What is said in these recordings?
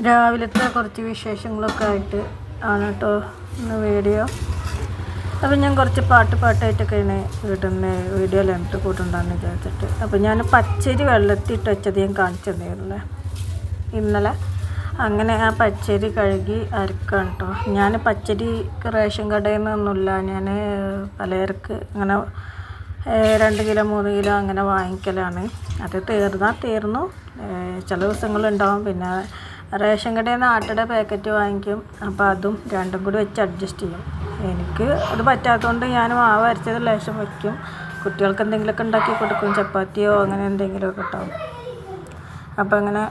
രാവിലത്തെ കുറച്ച് വിശേഷങ്ങളൊക്കെ ആയിട്ട് ആണ് കേട്ടോ ഇന്ന് വീഡിയോ അപ്പം ഞാൻ കുറച്ച് പാട്ട് പാട്ടായിട്ടൊക്കെയാണ് ഇടുന്ന വീഡിയോ ലെങ്ത്ത് കൂട്ടുണ്ടാന്ന് വിചാരിച്ചിട്ട്. അപ്പം ഞാൻ പച്ചരി വെള്ളത്തിട്ട് വെച്ചത് ഞാൻ കാണിച്ചു ഇന്നലെ അങ്ങനെ ആ പച്ചരി കഴുകി അരക്കാണ് കേട്ടോ ഞാൻ പച്ചരി റേഷൻ കടയിൽ നിന്നൊന്നുമില്ല ഞാൻ പലചരക്ക് അങ്ങനെ രണ്ട് കിലോ മൂന്ന് കിലോ അങ്ങനെ വാങ്ങിക്കലാണ്. അത് തീർന്നാൽ തീർന്നു. ചില ദിവസങ്ങളുണ്ടാവും. പിന്നെ റേഷൻ കടയിൽ നിന്ന് ആട്ടയുടെ പാക്കറ്റ് വാങ്ങിക്കും. അപ്പോൾ അതും രണ്ടും കൂടി വെച്ച് അഡ്ജസ്റ്റ് ചെയ്യും. എനിക്ക് അത് പറ്റാത്തതുകൊണ്ട് ഞാൻ മാവ് അരച്ചത് ലേശം വയ്ക്കും കുട്ടികൾക്ക് എന്തെങ്കിലുമൊക്കെ ഉണ്ടാക്കി കൊടുക്കും. ചപ്പാത്തിയോ അങ്ങനെ എന്തെങ്കിലുമൊക്കെ ഉണ്ടാവും. അപ്പോൾ അങ്ങനെ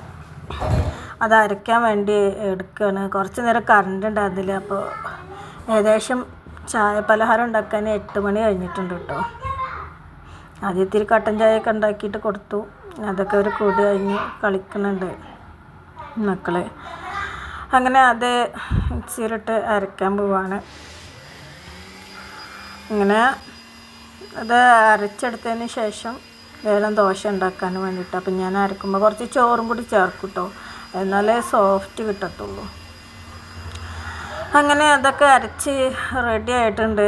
അത് അരയ്ക്കാൻ വേണ്ടി എടുക്കുകയാണ് കുറച്ച് നേരം കറണ്ട് ഉണ്ട് അതിൽ അപ്പോൾ ഏകദേശം ചായ പലഹാരം ഉണ്ടാക്കാൻ എട്ട് മണി കഴിഞ്ഞിട്ടുണ്ട് കേട്ടോ. ആദ്യത്തിൽ കട്ടൻ ചായയൊക്കെ ഉണ്ടാക്കിയിട്ട് കൊടുത്തു. അതൊക്കെ ഒരു കൂടി കഴിഞ്ഞ് കളിക്കുന്നുണ്ട്. മക്കൾ. അങ്ങനെ അത് മിക്സിയിലിട്ട് അരക്കാൻ പോവാണ്. ഇങ്ങനെ അത് അരച്ചെടുത്തതിന് ശേഷം വേഗം ദോശ ഉണ്ടാക്കാൻ വേണ്ടിയിട്ട്. അപ്പം ഞാൻ അരക്കുമ്പോൾ കുറച്ച് ചോറും കൂടി ചേർക്കും കേട്ടോ എന്നാലേ സോഫ്റ്റ് കിട്ടത്തുള്ളൂ. അങ്ങനെ അതൊക്കെ അരച്ച് റെഡി ആയിട്ടുണ്ട്.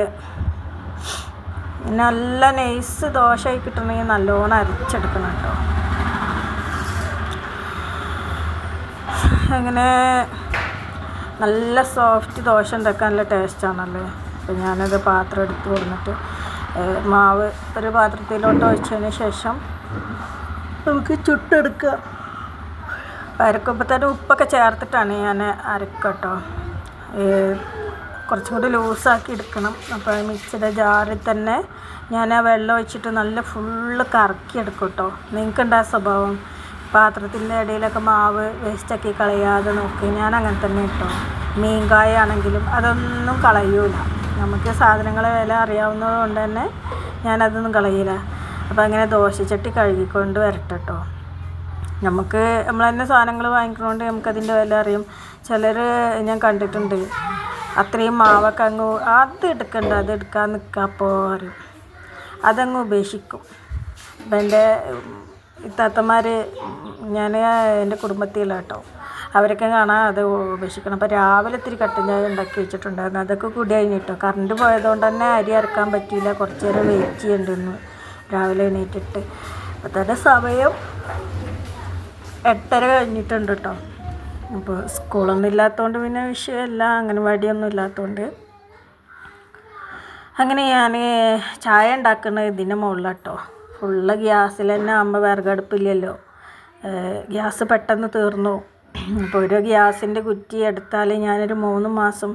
നല്ല നൈസ് ദോശയായി കിട്ടണമെങ്കിൽ നല്ലോണം അരച്ചെടുക്കണം കേട്ടോ. അങ്ങനെ നല്ല സോഫ്റ്റ് ദോശ ഉണ്ടാക്കാൻ നല്ല ടേസ്റ്റാണല്ലോ അപ്പോൾ ഞാനത് പാത്രം എടുത്ത് കൊടുത്തിട്ട് മാവ് ഒരു പാത്രത്തിലോട്ട് ഒഴിച്ചതിന് ശേഷം നമുക്ക് ചുട്ടെടുക്കുക അരക്കുമ്പോൾ തന്നെ ഉപ്പൊക്കെ ചേർത്തിട്ടാണ് ഞാൻ അരക്കട്ടോ കുറച്ചും കൂടി ലൂസാക്കി എടുക്കണം. അപ്പോൾ മിക്സിയുടെ ജാറിൽ തന്നെ ഞാൻ ആ വെള്ളം ഒഴിച്ചിട്ട് നല്ല ഫുള്ള് കറക്കി എടുക്കും കേട്ടോ നിങ്ങൾക്കുണ്ടാ സ്വഭാവം? പാത്രത്തിന്റെ ഇടയിലൊക്കെ മാവ് വേസ്റ്റാക്കി കളയാതെ നോക്കി. ഞാൻ അങ്ങനെ തന്നെ കേട്ടോ മീൻകായ ആണെങ്കിലും അതൊന്നും കളയൂല. നമുക്ക് സാധനങ്ങളെ വില അറിയാവുന്നത് കൊണ്ട് തന്നെ ഞാനതൊന്നും കളയില്ല. അപ്പോൾ അങ്ങനെ ദോശച്ചട്ടി കഴുകിക്കൊണ്ട് വരട്ടെ നമുക്ക് നമ്മൾ തന്നെ സാധനങ്ങൾ വാങ്ങിക്കുന്നതുകൊണ്ട് നമുക്കതിന്റെ വില അറിയും. ചിലർ ഞാൻ കണ്ടിട്ടുണ്ട്. അത്രയും മാവൊക്കെ അങ്ങ് അത് എടുക്കണ്ട അത് എടുക്കാൻ നിൽക്കാൻ പോകും അതങ്ങ് ഉപേക്ഷിക്കും. അപ്പം എന്റെ ഇത്താത്തമാർ ഞാൻ എന്റെ കുടുംബത്തിലാണ് കേട്ടോ അവരൊക്കെ കാണാൻ അത് ഉപേക്ഷിക്കണം. അപ്പോൾ രാവിലെ ഇത്തിരി കട്ടൻ ചായ ഉണ്ടാക്കി വെച്ചിട്ടുണ്ടായിരുന്നു. അതൊക്കെ കൂടി കഴിഞ്ഞിട്ടോ കറണ്ട് പോയതുകൊണ്ട് തന്നെ അരി അരക്കാൻ പറ്റിയില്ല. കുറച്ച് നേരം വെയിറ്റ് ചെയ്യേണ്ടിരുന്നു. രാവിലെ എണീറ്റിട്ട്. അപ്പോൾ തന്നെ സമയം എട്ടര കഴിഞ്ഞിട്ടുണ്ട് കേട്ടോ അപ്പോൾ സ്കൂളൊന്നും ഇല്ലാത്തതുകൊണ്ട് പിന്നെ വിഷയമല്ല അംഗനവാടിയൊന്നും ഇല്ലാത്തതുകൊണ്ട് അങ്ങനെ ഞാൻ ചായ ഉണ്ടാക്കുന്നത് ഇതിന്റെ മുകളിലാട്ടോ ഫുള്ള് ഗ്യാസിൽ തന്നെ ആകുമ്പോൾ വിറകടുപ്പില്ലല്ലോ. ഗ്യാസ് പെട്ടെന്ന് തീർന്നു. അപ്പോൾ ഒരു ഗ്യാസിന്റെ കുറ്റി എടുത്താൽ ഞാനൊരു മൂന്ന് മാസം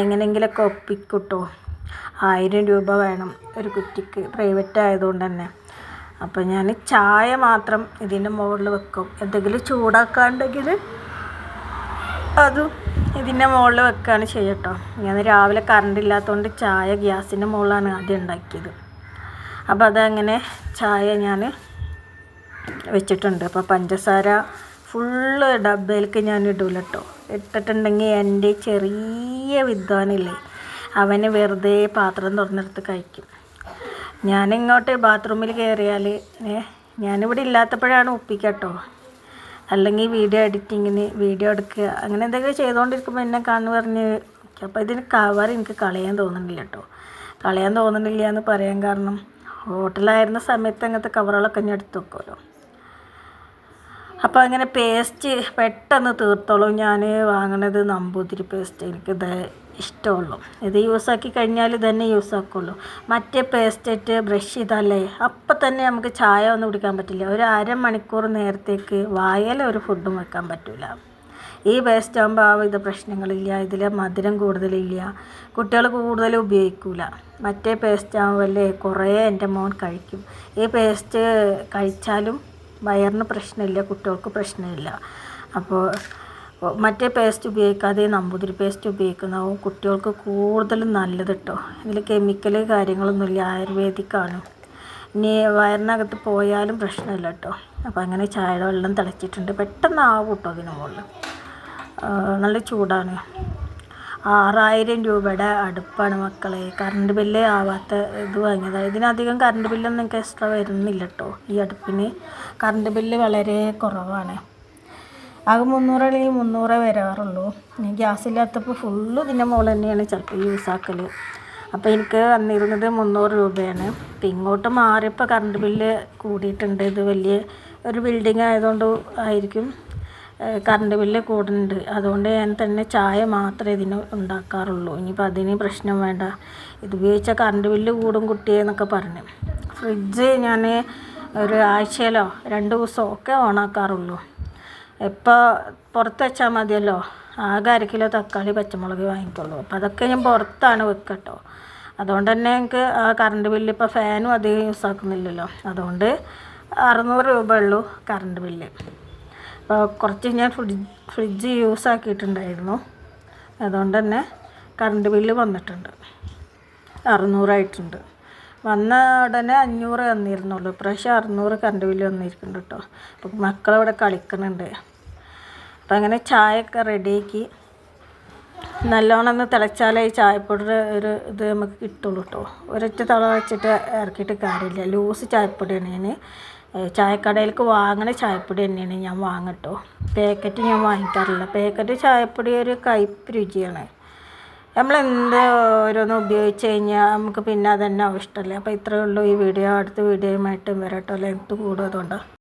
എങ്ങനെയെങ്കിലുമൊക്കെ ഒപ്പിക്കൂട്ടോ. ആയിരം രൂപ വേണം ഒരു കുറ്റിക്ക് പ്രൈവറ്റ് ആയതുകൊണ്ട് തന്നെ. അപ്പോൾ ഞാൻ ചായ മാത്രം ഇതിന്റെ മുകളിൽ വെക്കും. എന്തെങ്കിലും ചൂടാക്കാണ്ടെങ്കിൽ അതും ഇതിന്റെ മുകളിൽ വെക്കുകയാണ് ചെയ്യട്ടോ. ഞാൻ രാവിലെ കറണ്ട് ഇല്ലാത്തതുകൊണ്ട് ചായ ഗ്യാസിന്റെ മുകളിലാണ് ആദ്യം ഉണ്ടാക്കിയത്. അപ്പോൾ അതങ്ങനെ ചായ ഞാൻ വെച്ചിട്ടുണ്ട്. അപ്പോൾ പഞ്ചസാര ഫുള്ള് ഡബയിലേക്ക് ഞാൻ ഇടൂല കേട്ടോ. ഇട്ടിട്ടുണ്ടെങ്കിൽ എന്റെ ചെറിയ വിദ്വാനില്ലേ അവന് വെറുതെ പാത്രം തുറന്നെടുത്ത് കഴിക്കും. ഞാനിങ്ങോട്ട് ബാത്റൂമിൽ കയറിയാൽ ഞാനിവിടെ ഇല്ലാത്തപ്പോഴാണ് ഒപ്പിക്കട്ടോ അല്ലെങ്കിൽ വീഡിയോ എഡിറ്റിങ്ങിന് വീഡിയോ എടുക്കുക അങ്ങനെ എന്തെങ്കിലും ചെയ്തുകൊണ്ടിരിക്കുമ്പോൾ എന്നെ കാണു പറഞ്ഞ് അപ്പോൾ ഇതിന് കവർ എനിക്ക് കളയാൻ തോന്നുന്നില്ല കേട്ടോ. കളയാൻ തോന്നുന്നില്ല എന്ന് പറയാൻ കാരണം ഹോട്ടലായിരുന്ന സമയത്ത് അങ്ങനത്തെ കവറുകളൊക്കെ ഞാൻ എടുത്ത് വെക്കുമല്ലോ. അപ്പോൾ അങ്ങനെ പേസ്റ്റ് പെട്ടെന്ന് തീർത്തോളൂ. ഞാൻ വാങ്ങണത് നമ്പൂതിരി പേസ്റ്റ് എനിക്കിത് ഇഷ്ടമുള്ളൂ. ഇത് യൂസാക്കി കഴിഞ്ഞാൽ തന്നെ യൂസ് ആക്കുള്ളൂ. മറ്റേ പേസ്റ്റ് ബ്രഷ് ചെയ്താലേ അപ്പം തന്നെ നമുക്ക് ചായ ഒന്നും കുടിക്കാൻ പറ്റില്ല. ഒരു അരമണിക്കൂർ നേരത്തേക്ക് വായല ഒരു ഫുഡും വെക്കാൻ പറ്റില്ല ഈ വേസ്റ്റ് ആകുമ്പോൾ ആ ഇത് പ്രശ്നങ്ങളില്ല ഇതിൽ മധുരം കൂടുതലില്ല. കുട്ടികൾ കൂടുതൽ ഉപയോഗിക്കില്ല മറ്റേ പേസ്റ്റ് ആകുമ്പോൾ കുറേ എന്റെ മോൻ കഴിക്കും. ഈ പേസ്റ്റ് കഴിച്ചാലും വയറിന് പ്രശ്നമില്ല കുട്ടികൾക്ക് പ്രശ്നമില്ല. അപ്പോൾ മറ്റേ പേസ്റ്റ് ഉപയോഗിക്കാതെ നമ്പൂതിരി പേസ്റ്റ് ഉപയോഗിക്കുന്നതും കുട്ടികൾക്ക് കൂടുതലും നല്ലത് കേട്ടോ ഇതിൽ കെമിക്കൽ കാര്യങ്ങളൊന്നുമില്ല ആയുർവേദിക്കാണ്. ഇനി വയറിനകത്ത് പോയാലും പ്രശ്നമില്ല കേട്ടോ അപ്പോൾ അങ്ങനെ ചായ വെള്ളം തിളച്ചിട്ടുണ്ട്. പെട്ടെന്ന് ആവും കേട്ടോ അതിന് മുകളിൽ നല്ല ചൂടാണ്. ആറായിരം രൂപയുടെ അടുപ്പാണ് മക്കളെ. കറണ്ട് ബില്ല് ആവാത്ത ഇത് വാങ്ങിയതാണ് ഇതിനധികം കറണ്ട് ബില്ലൊന്നും നിങ്ങൾക്ക് എക്സ്ട്രാ വരുന്നില്ല കേട്ടോ ഈ അടുപ്പിന്. കറണ്ട് ബില്ല് വളരെ കുറവാണ്. ആകെ മുന്നൂറ് അല്ലെങ്കിൽ മുന്നൂറേ വരാറുള്ളൂ. ഗ്യാസില്ലാത്തപ്പോൾ ഫുള്ള് ഇതിന്റെ മുകളിൽ തന്നെയാണ് ചിലപ്പോൾ യൂസ് ആക്കൽ അപ്പോൾ എനിക്ക് വന്നിരുന്നത് മുന്നൂറ് രൂപയാണ്. അപ്പം ഇങ്ങോട്ട് മാറിയപ്പോൾ കറണ്ട് ബില്ല് കൂടിയിട്ടുണ്ട്. ഇത് വലിയ ഒരു ബിൽഡിംഗ് ആയതുകൊണ്ട് ആയിരിക്കും കറണ്ട് ബില്ല് കൂടുന്നുണ്ട്. അതുകൊണ്ട് ഞാൻ തന്നെ ചായ മാത്രമേ ഇതിന് ഉണ്ടാക്കാറുള്ളൂ. ഇനിയിപ്പോൾ അതിന് പ്രശ്നം വേണ്ട. ഇത് ഉപയോഗിച്ചാൽ കറണ്ട് ബില്ല് കൂടും കുട്ടിയെ എന്നൊക്കെ പറഞ്ഞു. ഫ്രിഡ്ജ് ഞാൻ ഒരു ആഴ്ചയിലോ രണ്ട് ദിവസമോ ഒക്കെ ഓണാക്കാറുള്ളൂ. എപ്പോൾ പുറത്ത് വെച്ചാൽ മതിയല്ലോ? ആകെ അര കിലോ തക്കാളി പച്ചമുളക് വാങ്ങിക്കുള്ളൂ. അപ്പോൾ അതൊക്കെ ഞാൻ പുറത്താണ് വെക്കട്ടോ. അതുകൊണ്ട് തന്നെ എനിക്ക് ആ കറണ്ട് ബില്ല് ഇപ്പോൾ ഫാനും അധികം യൂസ് ആക്കുന്നില്ലല്ലോ അതുകൊണ്ട് അറുന്നൂറ് രൂപ ഉള്ളൂ കറണ്ട് ബില്ല്. കുറച്ച് ഞാൻ ഫ്രിഡ്ജ് ഫ്രിഡ്ജ് യൂസ് ആക്കിയിട്ടുണ്ടായിരുന്നു. അതുകൊണ്ട് തന്നെ കറണ്ട് ബില്ല് വന്നിട്ടുണ്ട്. അറുന്നൂറായിട്ടുണ്ട് വന്ന ഉടനെ അഞ്ഞൂറ് തന്നിരുന്നുള്ളൂ ഇപ്രാവശ്യം അറുന്നൂറ് കറണ്ട് ബില്ല് വന്നിരിക്കുന്നുണ്ട് കേട്ടോ അപ്പോൾ മക്കളവിടെ കളിക്കുന്നുണ്ട്. അപ്പം അങ്ങനെ ചായയൊക്കെ റെഡിയാക്കി നല്ലോണം ഒന്ന് തിളച്ചാലേ ഈ ചായപ്പൊടിയുടെ ഒരു ഇത് നമുക്ക് കിട്ടുള്ളൂ കേട്ടോ ഒരൊറ്റ തള വെച്ചിട്ട് ഇറക്കിയിട്ട് കാര്യമില്ല. ലൂസ് ചായപ്പൊടിയാണ് ഞാൻ ചായക്കടയിലേക്ക് വാങ്ങണ ചായപ്പൊടി തന്നെയാണ് ഞാൻ വാങ്ങട്ടോ. പാക്കറ്റ് ഞാൻ വാങ്ങിക്കാറില്ല. പാക്കറ്റ് ചായപ്പൊടി ഒരു കയ്പ്പ് രുചിയാണ്. നമ്മൾ എന്ത് ഓരോന്ന് ഉപയോഗിച്ച് കഴിഞ്ഞാൽ നമുക്ക് പിന്നെ അതന്നെ ആവശ്യമല്ലേ അപ്പോൾ ഇത്രയേ ഉള്ളൂ ഈ വീഡിയോ. അടുത്ത വീഡിയോയുമായിട്ടും വരട്ടോ. ലെങ്ത്ത് കൂടും അതുകൊണ്ടാണ്